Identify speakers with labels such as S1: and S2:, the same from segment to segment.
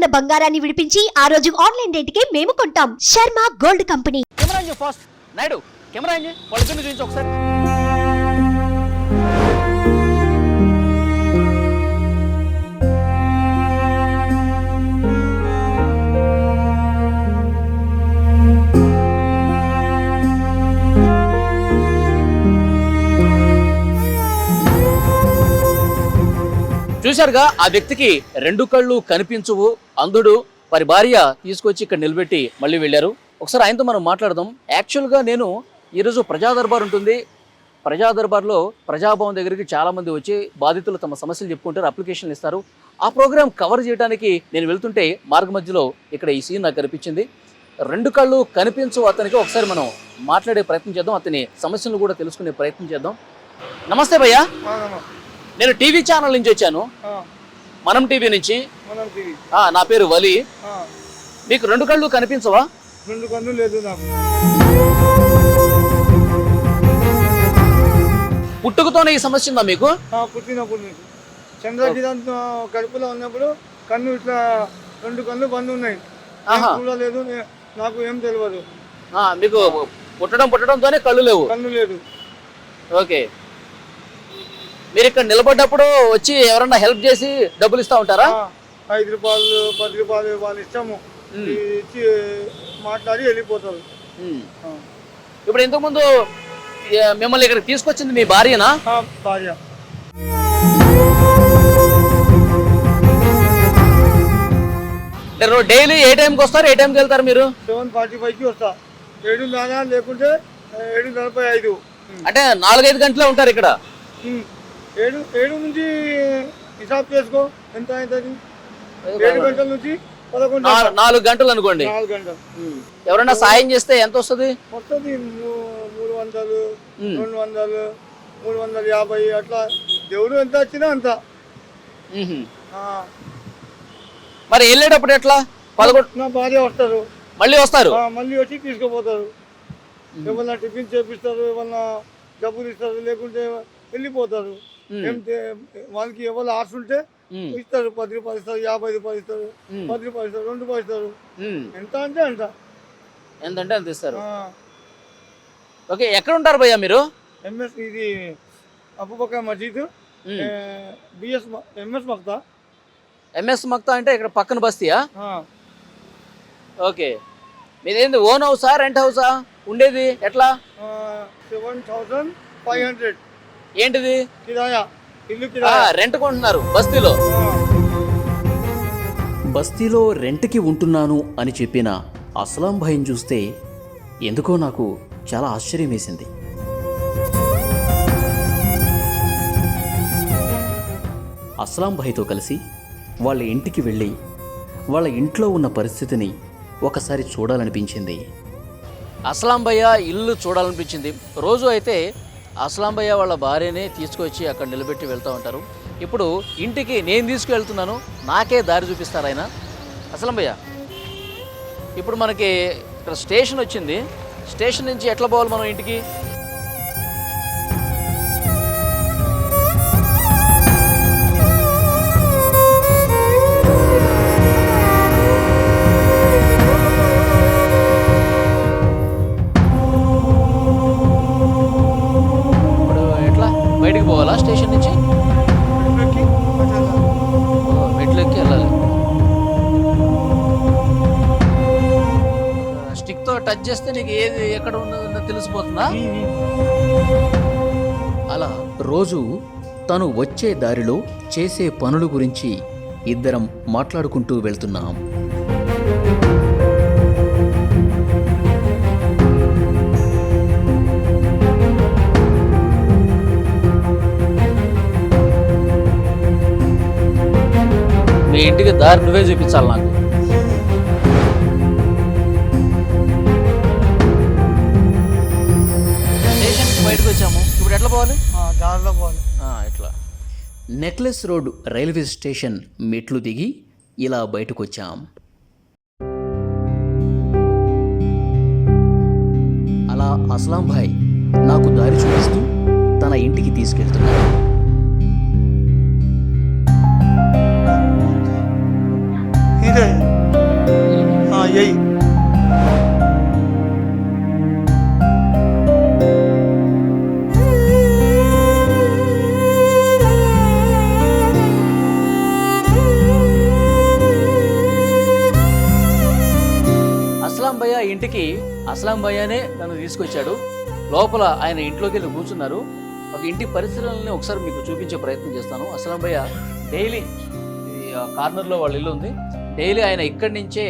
S1: ఉన్న బంగారాన్ని విడిపించి ఆ రోజు ఆన్లైన్ రేటుకే మేము కొంటాం. Sharma gold
S2: company. Camera fast. Naidu camera ఇంజు వాళ్ళ పిల్లలు ఒకసారి. చూశారుగా ఆ వ్యక్తికి రెండు కళ్ళు కనిపించవు. అంధుడు వారి భార్య తీసుకొచ్చి ఇక్కడ నిలబెట్టి మళ్ళీ వెళ్ళారు. ఒకసారి ఆయనతో మనం మాట్లాడదాం. యాక్చువల్గా నేను ఈరోజు ప్రజా దర్బార్ ఉంటుంది. ప్రజా దర్బార్లో ప్రజాభవన్ దగ్గరికి చాలామంది వచ్చి బాధితులు తమ సమస్యలు చెప్పుకుంటారు అప్లికేషన్లు ఇస్తారు. ఆ ప్రోగ్రాం కవర్ చేయడానికి నేను వెళ్తుంటే మార్గ మధ్యలో ఇక్కడ ఈ సీన్ నాకు కనిపించింది. రెండు కళ్ళు కనిపించవు అతనికి. ఒకసారి మనం మాట్లాడే ప్రయత్నం చేద్దాం. అతని సమస్యలను కూడా తెలుసుకునే ప్రయత్నం చేద్దాం. నమస్తే భయ్యా. నేను టీవీ ఛానల్ నుంచి వచ్చాను. మనం టీవీ నుంచి.
S3: మనం టీవీ.
S2: ఆ, నా పేరు వలి. మీకు రెండు కళ్ళు కనిపించవా?
S3: రెండు కన్ను లేదు నాకు.
S2: పుట్టుకతోనే ఈ సమస్య ఉందా మీకు?
S3: పుట్టినప్పుడు చంద్రకిరణ్ కడుపులో ఉన్నప్పుడు కన్ను ఇట్లా రెండు కన్ను బంద్ ఉన్నాయి. నే- నాకు ఏం తెలియదు
S2: మీకు పుట్టడం పుట్టడంతోనే కళ్ళు లేవు.
S3: కన్ను లేదు.
S2: ఓకే. మీరు ఇక్కడ నిలబడ్డప్పుడు వచ్చి ఎవరన్నా హెల్ప్ చేసి డబ్బులు ఇస్తా ఉంటారా?
S3: ఐదు రూపాయలు పది రూపాయలు వాళ్ళు ఇష్టము.
S2: ఉమ్.
S3: ఇచ్చి మాట్లాడి వెళ్ళిపోతారు.
S2: ఇప్పుడు ఇంతకుముందు మిమ్మల్ని ఇక్కడ తీసుకొచ్చింది మీ భార్యనా?
S3: భార్య.
S2: మీరు డైలీ ఏ టైంకి వస్తారు? ఏ టైంకి వెళ్తారు మీరు?
S3: సెవెన్ ఫార్టీ ఫైవ్కి వస్తా. ఏడు లేకుంటే ఏడు నలభై ఐదు.
S2: అంటే నాలుగైదు గంటలే ఉంటారు ఇక్కడ.
S3: ఏడు ఏడు నుంచి హిసాబ్ చేసుకో. ఎంత అవుతుంది ఏడు గంటల. నుంచి పదకొండు
S2: నాలుగు గంటలు అనుకోండి.
S3: నాలుగు గంటలు.
S2: ఎవరైనా సాయం చేస్తే ఎంత వస్తుంది?
S3: వస్తుంది మూ- మూడు వందలు
S2: ఉమ్.
S3: రెండు వందలు మూడు వందల యాభై అట్లా. దేవుడు ఎంత వచ్చినా అంత. ఆ,
S2: మరి వెళ్ళేటప్పుడు ఎట్లా? పదకొండు
S3: నా భార్య వస్తారు.
S2: మళ్ళీ వస్తారు?
S3: ఆ, మళ్ళీ వచ్చి తీసుకుపోతారు. ఏమన్నా టిఫిన్ చేపిస్తారు ఏమన్నా డబ్బులు ఇస్తారు లేకుంటే వెళ్ళిపోతారు. వాళ్ళకి ఎవరు ఆశ ఉంటే. ఇస్తారు పది రూపాయలు ఇస్తారు యాభై రూపాయలు ఇస్తారు. పది రూపాయలు ఇస్తారు రెండు రూపాయలు ఇస్తారు. ఎంత అంటే అంత.
S2: ఎంతంటే అంత ఇస్తారు. ఓకే ఎక్కడ ఉంటారు భయ్యా మీరు?
S3: ఎంఎస్ ఇది Abubakar
S2: Majid.
S3: BS MS Makta.
S2: MS Makta అంటే ఇక్కడ పక్కన బస్తీయా? ఓకే. మీదేంది ఓన్ హౌసా రెంట్ హౌసా? ఉండేది ఎట్లా?
S3: Seven thousand five hundred.
S2: ఏంటిది? రెంట్ కొంటున్నారు బస్తీలో.
S4: బస్తీలో రెంట్కి ఉంటున్నాను అని చెప్పిన అస్లాం భయం చూస్తే ఎందుకో నాకు చాలా ఆశ్చర్యం వేసింది అస్లాం భయ్తో కలిసి వాళ్ళ ఇంటికి వెళ్ళి వాళ్ళ ఇంట్లో ఉన్న పరిస్థితిని ఒకసారి చూడాలనిపించింది.
S2: అస్లాం భయ్య ఇల్లు చూడాలనిపించింది. రోజు అయితే అస్లాంబయ్య వాళ్ళ భార్యనే తీసుకొచ్చి అక్కడ నిలబెట్టి వెళ్తూ ఉంటారు. ఇప్పుడు ఇంటికి నేను తీసుకువెళ్తున్నాను నాకే దారి చూపిస్తారు ఆయన. అస్లాంబయ్య ఇప్పుడు మనకి ఇక్కడ స్టేషన్ వచ్చింది. స్టేషన్ నుంచి ఎట్లా పోవాలి మనం ఇంటికి? టచ్ చేస్తే నీకు ఏది ఎక్కడ ఉన్నదో తెలిసిపోతుందా?
S4: అలా రోజు తను వచ్చే దారిలో చేసే పనుల గురించి ఇద్దరం మాట్లాడుకుంటూ వెళ్తున్నాం.
S2: మీ ఇంటికి దారి నువ్వే చూపించాలి నాకు. పోవాలి. ఇట్లా.
S4: నెక్లెస్ రోడ్ రైల్వే స్టేషన్ మెట్లు దిగి ఇలా బయటకొచ్చాం. అలా అస్లాం భాయ్ నాకు దారి చూపిస్తూ తన ఇంటికి తీసుకెళ్తున్నాడు.
S3: ఇదే.
S2: అస్లాం భయ్యనే నన్ను తీసుకొచ్చాడు. లోపల ఆయన ఇంట్లోకి వెళ్ళి కూర్చున్నారు. ఒక ఇంటి పరిస్థితులని ఒకసారి మీకు చూపించే ప్రయత్నం చేస్తాను. అస్లాం భయ్య డైలీ కార్నర్లో వాళ్ళ ఇల్లు ఉంది. డైలీ ఆయన ఇక్కడి నుంచే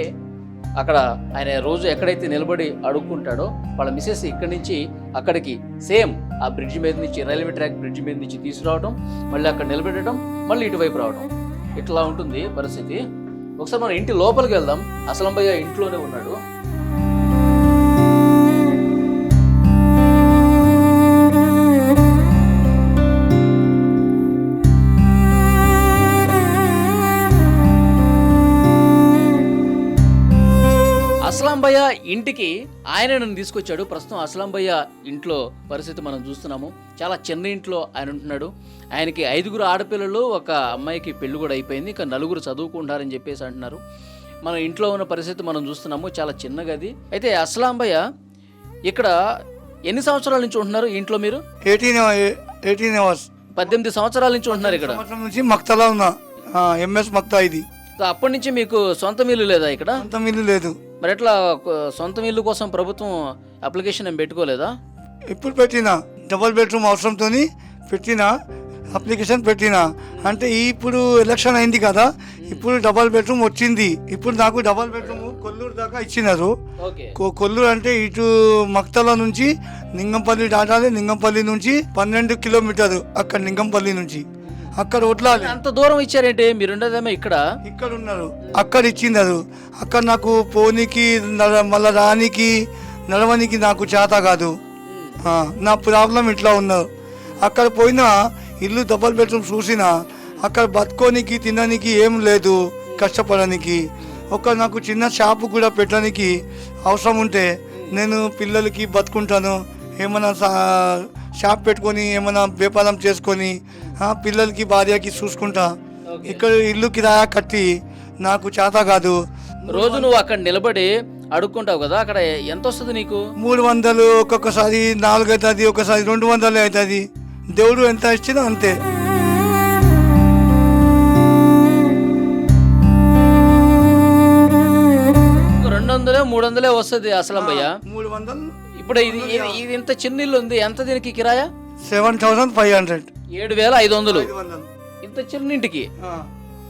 S2: అక్కడ ఆయన రోజు ఎక్కడైతే నిలబడి అడుక్కుంటాడో వాళ్ళ మిసెస్ ఇక్కడి నుంచి అక్కడికి సేమ్ ఆ బ్రిడ్జ్ మీద నుంచి రైల్వే ట్రాక్ బ్రిడ్జ్ మీద నుంచి తీసుకురావడం మళ్ళీ అక్కడ నిలబెట్టడం మళ్ళీ ఇటువైపు రావడం ఇట్లా ఉంటుంది పరిస్థితి. ఒకసారి మనం ఇంటి లోపలికి వెళ్దాం. అసలంబయ్య ఇంట్లోనే ఉన్నాడు. అస్లాంబయ్య ఇంటికి ఆయన నన్ను తీసుకొచ్చాడు. ప్రస్తుతం అస్లాంబయ్య ఇంట్లో పరిస్థితి మనం చూస్తున్నాము. చాలా చిన్న ఇంట్లో ఆయన ఉంటున్నాడు. ఆయనకి ఐదుగురు ఆడపిల్లలు ఒక అమ్మాయికి పెళ్ళి కూడా అయిపోయింది. ఇంకా నలుగురు చదువుకుంటారని చెప్పేసి అంటున్నారు. మన ఇంట్లో ఉన్న పరిస్థితి మనం చూస్తున్నాము. చాలా చిన్న గది. అయితే అస్లాంబయ్య ఇక్కడ ఎన్ని సంవత్సరాల నుంచి ఉంటున్నారు ఇంట్లో మీరు?
S3: Eighteen eighteen hours.
S2: పద్దెనిమిది సంవత్సరాల నుంచి ఉంటున్నారు ఇక్కడ.
S3: నుంచి మక్తలా ఉన్నా. ఎంఎస్ మక్తా ఇది.
S2: సో అప్పటి నుంచి మీకు సొంత ఇల్లు లేదా ఇక్కడ?
S3: అంత మిల్లు లేదు.
S2: మరి ఎట్లా సొంత ఇల్లు కోసం ప్రభుత్వం అప్లికేషన్ ఏం పెట్టుకోలేదా?
S3: ఇప్పుడు పెట్టిన డబల్ బెడ్రూమ్ అవసరంతో పెట్టిన అప్లికేషన్ పెట్టిన. అంటే ఇప్పుడు ఎలక్షన్ అయింది కదా ఇప్పుడు డబల్ బెడ్రూమ్ వచ్చింది. ఇప్పుడు నాకు డబల్ బెడ్రూమ్ కొల్లూరు దాకా ఇచ్చినారు. కొల్లూరు అంటే ఇటు మక్తల నుంచి నింగంపల్లి దాటాలి నింగంపల్లి నుంచి పన్నెండు కిలోమీటర్ అక్కడ నింగంపల్లి నుంచి. అక్కడ వడ్లాలి
S2: అంత దూరం ఇచ్చారేంటి? మీరు ఉండేదేమో ఇక్కడ.
S3: ఇక్కడ ఉన్నారు అక్కడ ఇచ్చినారు అక్కడ నాకు పోనీకి నడ- మళ్ళా రానికి నడవనికి నాకు చేత కాదు. ఆ, నా ప్రాబ్లం ఇట్లా ఉన్నారు అక్కడ పోయినా ఇల్లు డబల్ బెడ్రూమ్ చూసిన అక్కడ బతుకోనికి తినడానికి ఏం లేదు కష్టపడడానికి ఒక నాకు చిన్న షాపు కూడా పెట్టడానికి అవసరం ఉంటే నేను పిల్లలకి బతుకుంటాను. ఏమైనా షాప్ పెట్టుకొని ఏమైనా వ్యాపారం చేసుకొని పిల్లలకి భార్యకి చూసుకుంటా ఇక్కడ ఇల్లు కిరాయా కట్టి నాకు చేత కాదు.
S2: రోజు నువ్వు అక్కడ నిలబడి అడుక్కుంటావు కదా అక్కడ ఎంత వస్తుంది నీకు?
S3: మూడు వందలు ఒక్కొక్కసారి నాలుగు అవుతుంది ఒకసారి రెండు వందలు అవుతుంది. దేవుడు ఎంత ఇచ్చినా అంతే.
S2: రెండు వందలే మూడు వందలే వస్తుంది అసలు భయ్య.
S3: మూడు వందలు.
S2: ఇప్పుడు ఇది ఇది- ఇది ఇంత చిన్న ఇల్లు ఉంది ఎంత దీనికి కిరాయా?
S3: Seven thousand five hundred.
S2: ఏడు వేల ఐదు వందలు. ఇంత చిన్న ఇంటికి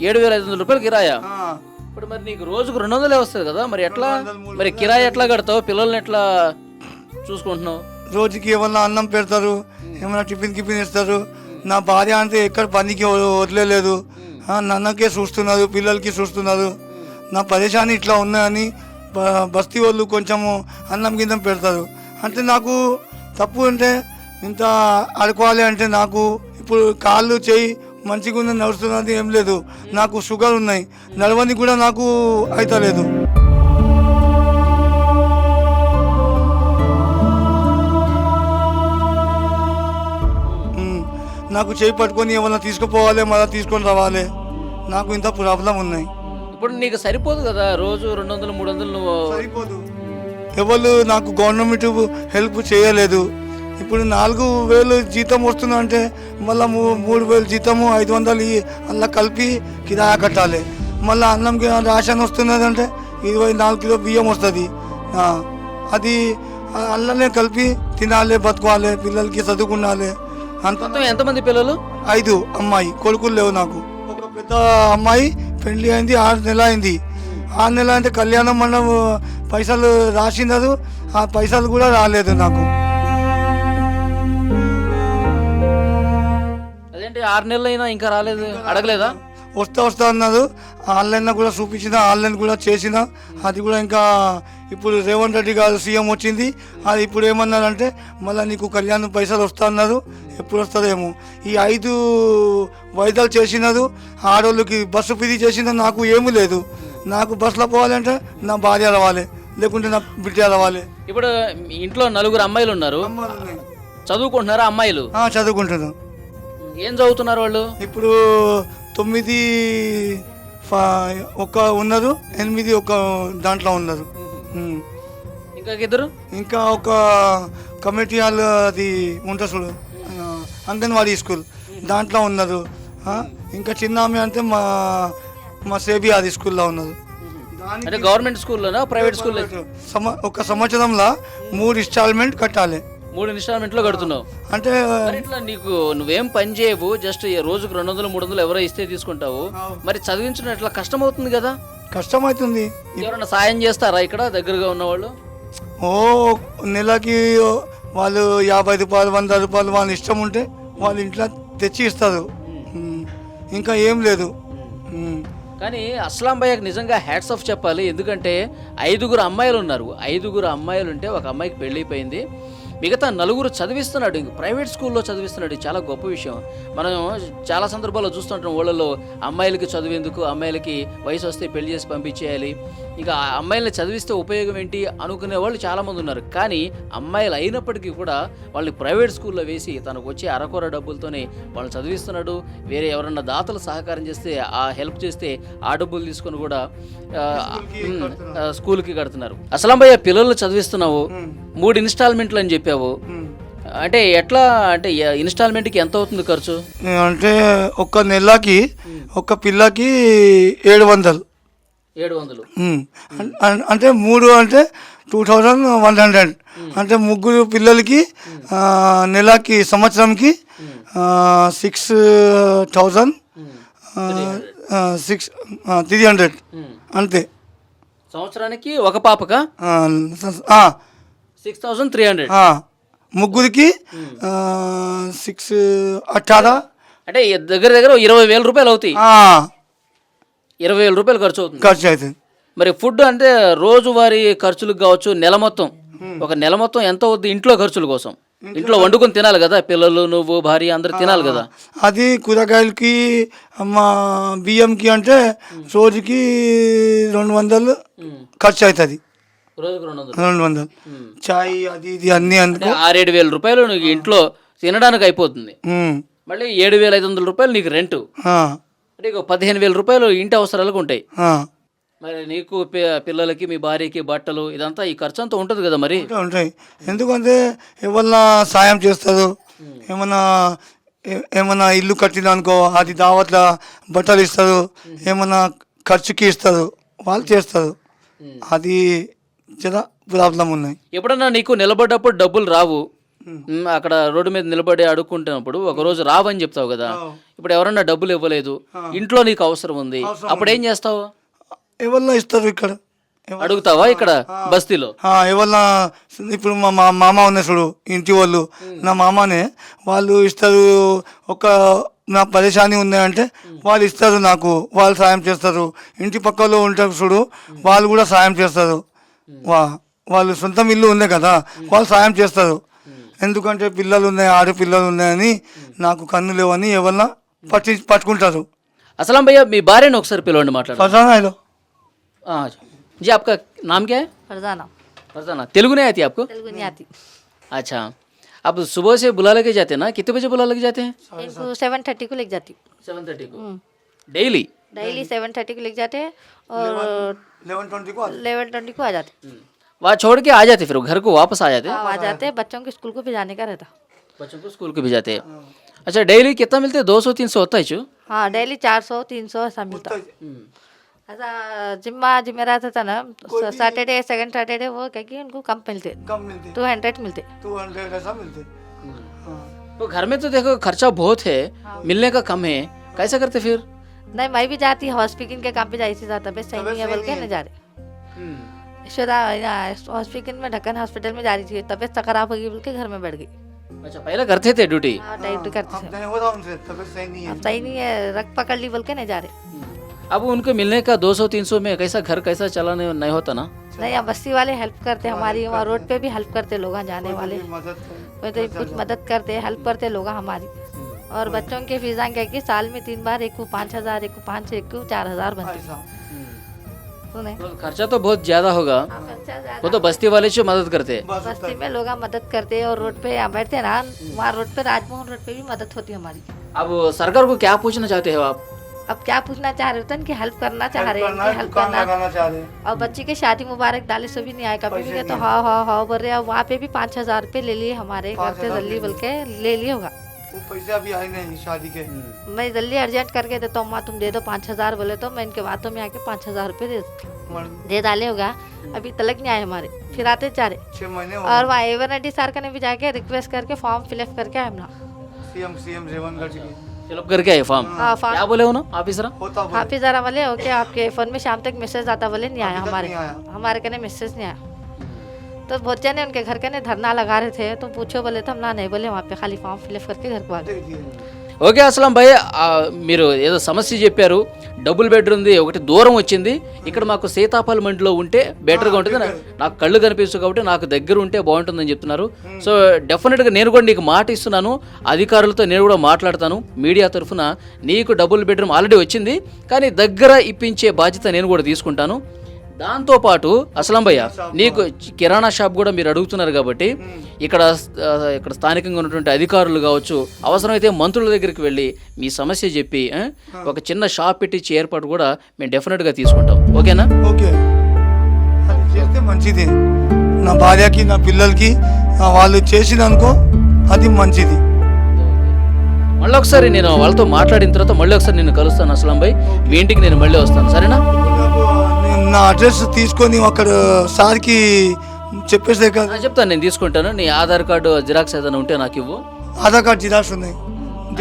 S2: ఏడు వేల ఐదు వందల రూపాయలు కిరాయా? ఇప్పుడు మరి నీకు రోజుకు రెండు వందలే వస్తుంది కదా మరి ఎట్లా? మరి కిరాయి ఎట్లా కడతావు? పిల్లల్ని ఎట్లా చూసుకుంటున్నావు?
S3: రోజుకి ఏమన్నా అన్నం పెడతారు ఏమన్నా టిఫిన్ కిఫిన్ ఇస్తారు. నా భార్య అంటే ఎక్కడ పనికి వదిలేదు నన్నకే చూస్తున్నారు పిల్లలకి చూస్తున్నారు. నా పరేషాని ఇట్లా ఉన్నాయని బస్తీ వాళ్ళు కొంచెము అన్నం కింద పెడతారు. అంటే నాకు తప్పు అంటే ఇంత ఆడుకోవాలి అంటే నాకు కాళ్ళు చేయి మంచిగా ఉన్న నడుస్తున్నది ఏం లేదు. నాకు షుగర్ ఉన్నాయి. నడవని కూడా నాకు అవుతలేదు నాకు చేయి పట్టుకొని ఏమన్నా తీసుకుపోవాలి మళ్ళీ తీసుకొని రావాలి. నాకు ఇంత ప్రాబ్లం ఉన్నాయి.
S2: ఇప్పుడు నీకు సరిపోదు కదా? రోజు రెండు వందలు మూడు వందలు నువ్వు
S3: సరిపోదు. ఎవరు నాకు గవర్నమెంట్ హెల్ప్ చేయలేదు. ఇప్పుడు నాలుగు వేలు జీతం వస్తుంది అంటే మళ్ళీ మూడు వేలు జీతము ఐదు వందలు అలా కలిపి కిరాయా కట్టాలి. మళ్ళీ అన్నం రేషన్ వస్తున్నది అంటే ఇరవై నాలుగు కిలో బియ్యం వస్తుంది. అది అల్లనే కలిపి తినాలి బతుకోవాలి పిల్లలకి చదువుకున్నాలి. అంత
S2: ఎంతమంది పిల్లలు?
S3: ఐదు అమ్మాయి కొడుకులు లేవు నాకు. ఒక పెద్ద అమ్మాయి పెళ్ళి అయింది ఆరు నెల అయింది. ఆరు నెల అంటే కళ్యాణం మండపం పైసలు రాసినారు ఆ పైసలు కూడా రాలేదు నాకు.
S2: అదేంటి ఆరు నెలలు అయినా ఇంకా రాలేదు. అడగలేదా?
S3: వస్తా వస్తా అన్నారు ఆన్లైన్ కూడా చూపించిన ఆన్లైన్ కూడా చేసిన. అది కూడా ఇంకా ఇప్పుడు రేవంత్ రెడ్డి గారు సీఎం వచ్చింది. అది ఇప్పుడు ఏమన్నారంటే మళ్ళీ నీకు కళ్యాణం పైసలు వస్తా అన్నారు ఎప్పుడు వస్తుందేమో ఈ ఐదు వైద్యాలు చేసినారు ఆడోళ్ళకి బస్సు ఫిది చేసిన నాకు ఏమీ లేదు. నాకు బస్సులో పోవాలంటే నా భార్య రావాలి. లేకుంటే నా బిడ్డ రావాలి.
S2: ఇప్పుడు ఇంట్లో నలుగురు అమ్మాయిలు ఉన్నారు. చదువుకుంటున్నారా అమ్మాయిలు?
S3: ఆ, చదువుకుంటున్నాను
S2: ఏం చదువుతున్నారు వాళ్ళు?
S3: ఇప్పుడు తొమ్మిది ఒక ఉన్నారు ఎనిమిది ఒక దాంట్లో ఉన్నారు.
S2: ఇంకా ఇద్దరు
S3: ఇంకా ఒక కమిటీ హాల్ అది ఉంటుంది చూడు అంగన్వాడీ స్కూల్. దాంట్లో ఉన్నారు ఇంకా చిన్న ఆమె అంటే మా మా సేబి అది స్కూల్లో ఉన్నారు
S2: అంటే గవర్నమెంట్ స్కూల్లోనా ప్రైవేట్ స్కూల్లో
S3: సమ ఒక సంవత్సరంలో మూడు ఇన్స్టాల్మెంట్ కట్టాలి.
S2: మూడు ఇన్స్టాల్మెంట్లో కడుతున్నావు.
S3: అంటే
S2: మరి ఇట్లా నీకు నువ్వేం పని చేయవు జస్ట్ ఈ రోజుకు రెండు వందలు మూడు వందలు ఎవరో ఇస్తే తీసుకుంటావు. మరి చదివించడం ఎట్లా? కష్టం అవుతుంది కదా?
S3: కష్టమవుతుంది.
S2: ఎవరైనా సాయం చేస్తారా ఇక్కడ దగ్గరగా ఉన్నవాళ్ళు?
S3: ఓ నెలకి వాళ్ళు యాభై రూపాయలు వంద రూపాయలు వాళ్ళ ఇష్టం ఉంటే వాళ్ళ ఇంట్లో తెచ్చి ఇస్తారు. ఇంకా ఏం లేదు.
S2: కానీ అస్లాం భయ్యకు నిజంగా హ్యాట్స్ ఆఫ్ చెప్పాలి. ఎందుకంటే ఐదుగురు అమ్మాయిలు ఉన్నారు. ఐదుగురు అమ్మాయిలు ఉంటే ఒక అమ్మాయికి పెళ్ళైపోయింది మిగతా నలుగురు చదివిస్తున్నాడు ఇంక ప్రైవేట్ స్కూల్లో చదివిస్తున్నాడు చాలా గొప్ప విషయం. మనం చాలా సందర్భాల్లో చూస్తుంటాం ఊళ్ళలో అమ్మాయిలకి చదివేందుకు అమ్మాయిలకి వయసు వస్తే పెళ్ళి చేసి పంపించేయాలి. ఇంకా ఆ అమ్మాయిల్ని చదివిస్తే ఉపయోగం ఏంటి అనుకునే వాళ్ళు చాలామంది ఉన్నారు. కానీ అమ్మాయిలు అయినప్పటికీ కూడా వాళ్ళని ప్రైవేట్ స్కూల్లో వేసి తనకు వచ్చే అరకొర డబ్బులతోనే వాళ్ళని చదివిస్తున్నాడు. వేరే ఎవరన్నా దాతలు సహకారం చేస్తే ఆ హెల్ప్ చేస్తే ఆ డబ్బులు తీసుకొని కూడా స్కూల్కి కడుతున్నారు. అసలు భయ్య పిల్లల్ని చదివిస్తున్నావు? మూడు ఇన్స్టాల్మెంట్లు అని చెప్పావు. అంటే ఎట్లా అంటే ఇన్స్టాల్మెంట్కి ఎంత అవుతుంది ఖర్చు?
S3: అంటే ఒక నెలకి ఒక పిల్లకి ఏడు వందలు.
S2: ఏడు వందలు.
S3: అంటే మూడు అంటే టూ థౌజండ్ వన్ హండ్రెడ్. అంటే ముగ్గురు పిల్లలకి నెలకి సంవత్సరంకి six thousand six three hundred. అంతే.
S2: సంవత్సరానికి ఒక పాపక? Six thousand three
S3: hundred. ముగ్గురికి సిక్స్ అట్టారా
S2: అంటే దగ్గర దగ్గర ఇరవై వేల రూపాయలు అవుతాయి. ఇరవై వేల రూపాయలు ఖర్చు అవుతుంది.
S3: ఖర్చు అవుతుంది.
S2: మరి ఫుడ్ అంటే రోజువారీ ఖర్చులకు కావచ్చు నెల మొత్తం. ఒక నెల మొత్తం ఎంత అవుద్ది? ఇంట్లో ఖర్చుల కోసం. ఇంట్లో వండుకొని తినాలి కదా? పిల్లలు నువ్వు భార్య అందరు తినాలి కదా?
S3: అది కూరగాయలకి మా బియ్యంకి అంటే రోజుకి రెండు వందలు ఖర్చు అవుతుంది.
S2: రోజుకు రెండు వందలు.
S3: చాయ్ అది ఇది అన్నీ
S2: అంటే
S3: అందుకు
S2: ఆరేడు వేల రూపాయలు నీకు ఇంట్లో తినడానికి అయిపోతుంది. మళ్ళీ ఏడు వేల ఐదు వందల రూపాయలు నీకు రెంట్. అంటే పదిహేను వేల రూపాయలు ఇంటి అవసరాలకు ఉంటాయి. మరి నీకు పిల్లలకి మీ భార్యకి బట్టలు ఇదంతా ఈ ఖర్చు అంతా ఉంటుంది కదా మరి?
S3: ఉంటాయి, ఎందుకంటే ఎవరన్నా సాయం చేస్తారు ఏమన్నా ఏమన్నా ఇల్లు కట్టిననుకో అది దావట్ల బట్టలు ఇస్తారు ఏమన్నా ఖర్చుకి ఇస్తారు వాళ్ళు చేస్తారు. అది జర ప్రాబ్లం ఉన్నాయి.
S2: ఎప్పుడన్నా నీకు నిలబడ్డప్పుడు డబ్బులు రావు? మ్, అక్కడ రోడ్డు మీద నిలబడి అడుక్కుంటున్నప్పుడు ఒక రోజు రావని చెప్తావు కదా. ఇప్పుడు ఎవరన్నా డబ్బులు ఇవ్వలేదు. ఇంట్లో నీకు అవసరం ఉంది. అప్పుడు ఏం చేస్తావు?
S3: ఎవరన్నా ఇస్తారు ఇక్కడ. ఎవ-
S2: అడుగుతావా ఇక్కడ బస్తీలో?
S3: ఆ, ఎవరన్నా ఇప్పుడు మా మా మామ ఉన్న చూడు ఇంటి వాళ్ళు. నా మామనే వాళ్ళు ఇస్తారు ఒక నా పరేషాని ఉన్నాయంటే వాళ్ళు ఇస్తారు నాకు వాళ్ళు సాయం చేస్తారు. ఇంటి పక్కలో ఉంటారు చూడు వాళ్ళు కూడా సాయం చేస్తారు. వా వాళ్ళు సొంతం ఇల్లు ఉంది కదా వాళ్ళు సాయం చేస్తారు ఎందుకంటే పిల్లలు ఉన్నాయి ఆడపిల్లలు ఉన్నాయని నాకు కన్ను లేవని ఎవరన్నా పట్టి పట్టుకుంటారు
S2: అసలు భయ్య మీ భార్యను ఒకసారి పిలవండి మాట్లాడు
S3: ఫసానాలో
S2: ఆ, जी आपका नाम क्या है
S5: फरजाना
S2: फरजाना तेलुगु नहीं आती आपको
S5: तेलुगु नहीं आती
S2: अच्छा आप सुबह से बुला लेके जाते हैं ना कितने बजे बुला लेके जाते हैं
S5: इनको सेवन थर्टी को लेके जाती
S2: सेवन थर्टी को डेली
S5: डेली सेवन थर्टी को लेके जाते हैं और
S3: इलेवन ट्वेंटी को
S5: इलेवन ट्वेंटी को आ जाते हम्म।
S2: वहाँ छोड़ के आ जाते फिर घर को वापस आ जाते हाँ,
S5: आ जाते हैं बच्चों के स्कूल को भिजाने का रहता।
S2: बच्चों को स्कूल को भिजाते हैं। हाँ। अच्छा डेली कितना मिलते दो सौ तीन सौ होता है चू
S5: हाँ डेली चार सौ तीन सौ ऐसा मिलता। हम्म। ऐसा जिम्मा जिम्मे रहता था ना सैटरडे सेकंड सैटरडे वो क्या उनको कम मिलते।
S3: कम मिलते।
S5: टू हंड्रेड मिलते।
S3: टू हंड्रेड ऐसा मिलते। हम्म। हाँ।
S2: तो घर में तो देखो खर्चा बहुत है। मिलने का कम है। कैसे करते फिर?
S5: नहीं मैं भी जाती हॉस्पिटल के काम पे जाती थी तबियत सही नहीं है बोल के नहीं जा रही। हॉस्पिटल में ढक्कन हॉस्पिटल में जा रही थी तबियत खराब हो गई बोल के घर में बैठ गई।
S2: अच्छा पहले करते थे ड्यूटी
S5: हाँ ड्यूटी करते थे।
S3: हो उनसे तबियत सही नहीं है।
S5: अब सही नहीं है रख पकड़ ली बोल के नहीं जा रहे।
S2: अब उनको मिलने का दो सौ तीन सौ में कैसा घर कैसा चलाने नहीं होता ना?
S5: नहीं अब बस्ती वाले हेल्प करते हमारी वहाँ रोड पे भी हेल्प करते लोग जाने वाले। तो कुछ मदद करते हेल्प करते लोग हमारी। और बच्चों के फीसा क्या कि साल में तीन बार एक को पाँच हज़ार एक को पाँच एक को चार हज़ार बनते
S3: ऐसा।
S5: सुने?
S2: तो खर्चा तो बहुत ज़्यादा होगा।
S5: हाँ, खर्चा ज़्यादा।
S2: वो तो बस्ती वाले से मदद करते हैं।
S5: बस्ती में लोग मदद करते हैं और रोड पे यहाँ बैठते ना वहाँ रोड पे राजमोहन रोड पे भी मदद होती है हमारी।
S2: अब सरकार को क्या पूछना चाहते हो आप?
S5: अब क्या पूछना चाह रहे हो? कि हेल्प करना चाह रहे हैं हेल्प करना।
S3: लगाना चाह रहे हैं।
S5: और बच्ची की शादी मुबारक डाले से भी नहीं आए कभी भी तो हाँ हाँ हाँ बोल रहे वहाँ पे भी पाँच हज़ार रुपये ले लिए हमारे घर से जल्दी बोल के ले लिए होगा।
S3: वो पैसे अभी आए नहीं शादी के।
S5: मैं जल्दी अर्जेंट करके देता हूँ माँ तुम दे दो पाँच हज़ार बोले तो मैं इनके बातों में आके पाँच हज़ार रुपये दे दे डाले होगा। अभी तलक नहीं आए हमारे। फिर आते जा रहे
S3: छह महीने
S5: और वहाँ एवन एवर सर का ने भी जाके रिक्वेस्ट करके फॉर्म फिलअप करके आए हम ना
S3: सीएम सीएम
S2: फिलअप करके आए फॉर्म
S5: हाँ फॉर्म
S2: क्या बोले हो ना ऑफिसर
S3: बोले।
S5: हाफिज जरा बोले ओके आपके फ़ोन में शाम तक मैसेज आता बोले नहीं आया हमारे।
S3: नहीं आया।
S5: हमारे कने मैसेज नहीं आया। तो बहुत जने उनके घर कने धरना लगा रहे थे तो पूछो बोले तो हम ना नहीं बोले वहाँ पे खाली फॉर्म फिलअप करके घर को आ गए
S3: दे दिए।
S2: ఓకే అసలం భయ్ ఆ, మీరు ఏదో సమస్య చెప్పారు డబుల్ బెడ్రూమ్ది ఒకటి దూరం వచ్చింది ఇక్కడ మాకు సీతాపాలమెంట్లో ఉంటే బెటర్గా ఉంటుంది నా- నాకు కళ్ళు కనిపిస్తుంది కాబట్టి నాకు దగ్గర ఉంటే బాగుంటుందని చెప్తున్నారు సో డెఫినెట్గా నేను కూడా నీకు మాట ఇస్తున్నాను అధికారులతో నేను కూడా మాట్లాడతాను మీడియా తరఫున నీకు డబుల్ బెడ్రూమ్ ఆల్రెడీ వచ్చింది కానీ దగ్గర ఇప్పించే బాధ్యత నేను కూడా తీసుకుంటాను దాంతోపాటు అసలం భయ్య నీకు కిరాణా షాప్ కూడా మీరు అడుగుతున్నారు కాబట్టి ఇక్కడ ఇక్కడ స్థానికంగా ఉన్నటువంటి అధికారులు కావచ్చు అవసరమైతే మంత్రుల దగ్గరికి వెళ్ళి మీ సమస్య చెప్పి ఒక చిన్న షాప్ పెట్టించి ఏర్పాటు కూడా మేము డెఫినెట్గా తీసుకుంటాం. ఓకేనా?
S3: ఓకే. అది చేస్తే మంచిది. నా భార్యకి నా పిల్లలకి వాళ్ళు చేసిన అనుకో అది మంచిది.
S2: మళ్ళీ ఒకసారి నేను వాళ్ళతో మాట్లాడిన తర్వాత మళ్ళీ ఒకసారి నేను కలుస్తాను అసలం భయ్ మీ ఇంటికి నేను మళ్ళీ వస్తాను. సరేనా?
S3: నా అడ్రస్ తీసుకొని అక్కడ సార్కి చెప్పేస్తే కదా
S2: ఆ, చెప్తాను నేను తీసుకుంటాను. నీ ఆధార్ కార్డు జిరాక్స్ ఏదైనా ఉంటే నాకు ఇవ్వు.
S3: ఆధార్ కార్డ్ జిరాక్స్ ఉన్నాయి.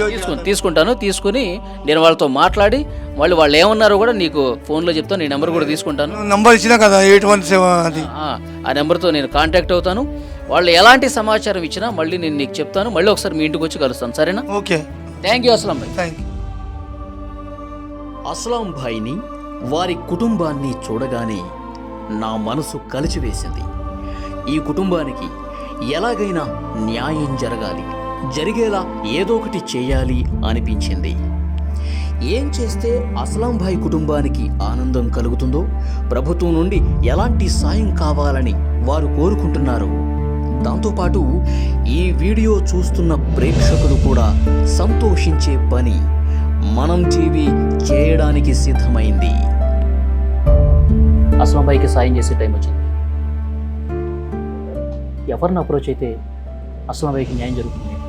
S2: తీసుకుని తీసుకుంటాను. తీసుకుని నేను వాళ్ళతో మాట్లాడి వాళ్ళు వాళ్ళు ఏమన్నారో కూడా నీకు ఫోన్లో చెప్తాను నీ నెంబర్ కూడా తీసుకుంటాను.
S3: నంబర్ ఇచ్చినా కదా ఎయిట్ వన్ సెవెన్ అది.
S2: ఆ, ఆ నెంబర్తో నేను కాంటాక్ట్ అవుతాను. వాళ్ళు ఎలాంటి సమాచారం ఇచ్చినా మళ్ళీ నేను నీకు చెప్తాను. మళ్ళీ ఒకసారి మీ ఇంటికి వచ్చి కలుస్తాను సరేనా?
S3: ఓకే.
S2: థ్యాంక్ యూ అసలం భాయ్.
S3: థ్యాంక్ యూ
S4: అస్లాం భాయిని వారి కుటుంబాన్ని చూడగానే నా మనసు కలిచివేసింది ఈ కుటుంబానికి ఎలాగైనా న్యాయం జరగాలి. జరిగేలా ఏదో ఒకటి చేయాలి అనిపించింది. ఏం చేస్తే అస్లాం భాయ్ కుటుంబానికి ఆనందం కలుగుతుందో ప్రభుత్వం నుండి ఎలాంటి సాయం కావాలని వారు కోరుకుంటున్నారు దాంతోపాటు ఈ వీడియో చూస్తున్న ప్రేక్షకులు కూడా సంతోషించే పని మనం టీవీ చేయడానికి సిద్ధమైంది.
S2: అసలం సాయం చేసే టైం వచ్చింది. ఎవరిని అప్రోచ్ అయితే అసలం న్యాయం జరుగుతుంది?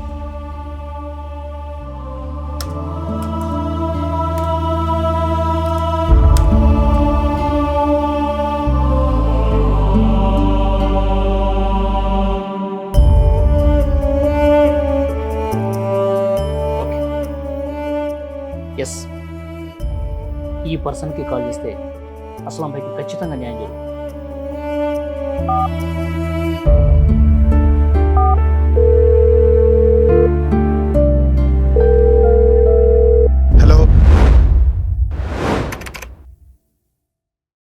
S2: పర్సన్కి కాల్ చేస్తే అసలం భాయ్కి ఖచ్చితంగా న్యాయం జరుగుతుంది.